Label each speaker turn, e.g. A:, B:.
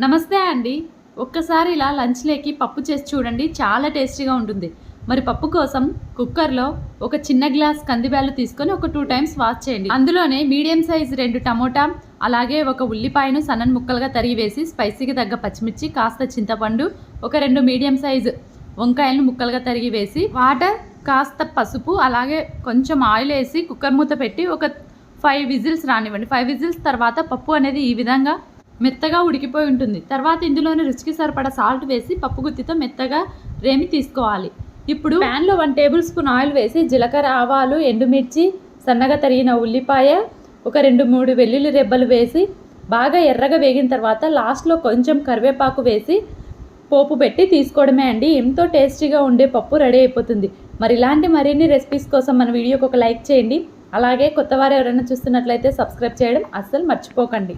A: నమస్తే అండి. ఒక్కసారి ఇలా లంచ్లోకి పప్పు చేసి చూడండి చాలా టేస్టీగా ఉంటుంది. మరి పప్పు కోసం కుక్కర్లో ఒక చిన్న గ్లాస్ కందిబ్యాలు తీసుకొని ఒక టూ టైమ్స్ వాష్ చేయండి. అందులోనే మీడియం సైజ్ రెండు టమోటా అలాగే ఒక ఉల్లిపాయను సన్నని ముక్కలుగా తరిగి వేసి స్పైసీకి తగ్గ పచ్చిమిర్చి కాస్త చింతపండు ఒక రెండు మీడియం సైజ్ వంకాయలను ముక్కలుగా తరిగి వేసి వాటర్ కాస్త పసుపు అలాగే కొంచెం ఆయిల్ వేసి కుక్కర్ మూత పెట్టి ఒక ఫైవ్ విజిల్స్ రానివ్వండి. ఫైవ్ విజిల్స్ తర్వాత పప్పు అనేది ఈ విధంగా మెత్తగా ఉడికిపోయి ఉంటుంది. తర్వాత ఇందులోనే రుచికి సరిపడా సాల్ట్ వేసి పప్పు గుత్తితో మెత్తగా రేమి తీసుకోవాలి. ఇప్పుడు ప్యాన్లో వన్ టేబుల్ స్పూన్ ఆయిల్ వేసి జీలకర్ర ఆవాలు ఎండుమిర్చి సన్నగా తరిగిన ఉల్లిపాయ ఒక రెండు మూడు వెల్లుల్లి రెబ్బలు వేసి బాగా ఎర్రగా వేగిన తర్వాత లాస్ట్లో కొంచెం కరివేపాకు వేసి పోపు పెట్టి తీసుకోవడమే అండి. ఎంతో టేస్టీగా ఉండే పప్పు రెడీ అయిపోతుంది. మరి ఇలాంటి మరిన్ని రెసిపీస్ కోసం మన వీడియోకి ఒక లైక్ చేయండి. అలాగే కొత్తవారు ఎవరైనా చూస్తున్నట్లయితే సబ్స్క్రైబ్ చేయడం అస్సలు మర్చిపోకండి.